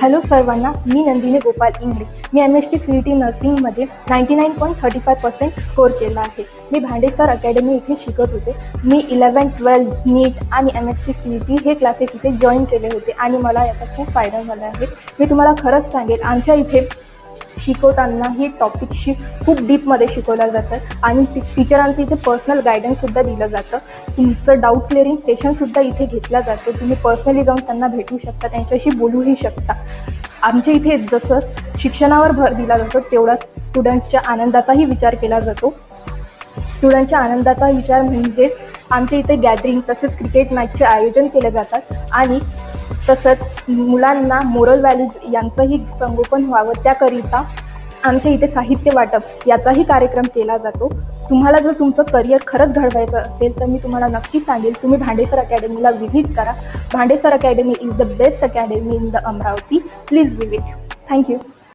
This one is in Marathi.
हॅलो सर्वांना मी नंदिनी गोपाल इंगळे. मी M S T C E T नर्सिंगमध्ये ninety nine point thirty five percent score केला आहे. मी भांडेसर अकॅडमी इथे शिकत होते. मी इलेवन ट्वेल्थ नीट आणि M S T C E T हे क्लासेस इथे जॉईन केले होते आणि मला याचा खूप फायदा झाला आहे. मी तुम्हाला खरंच सांगेल आमच्या इथे शिकवताना हे टॉपिकशी खूप डीपमध्ये शिकवलं जातं. आणि टी टीचरांचं इथे पर्सनल गायडन्ससुद्धा दिलं जातं. तुमचं डाऊट क्लिअरिंग सेशनसुद्धा इथे घेतला जातो. तुम्ही पर्सनली जाऊन त्यांना भेटू शकता त्यांच्याशी बोलूही शकता. आमच्या इथे जसं शिक्षणावर भर दिला जातो तेवढा स्टुडंट्सच्या आनंदाचाही विचार केला जातो. स्टुडंटच्या आनंदाचा विचार म्हणजे आमच्या इथे गॅदरिंग तसेच क्रिकेट मॅचचे आयोजन केले जातात. आणि तसंच मुलांना मोरल व्हॅल्यूज यांचंही संगोपन व्हावं त्याकरिता आमच्या इथे साहित्य वाटप याचाही कार्यक्रम केला जातो. तुम्हाला जर तुमचं करिअर खरंच घडवायचं असेल तर मी तुम्हाला नक्की सांगेल तुम्ही भांडेसर अकॅडमीला व्हिजिट करा. Bhandesar academy is the best academy in the Amravati. Please visit thank you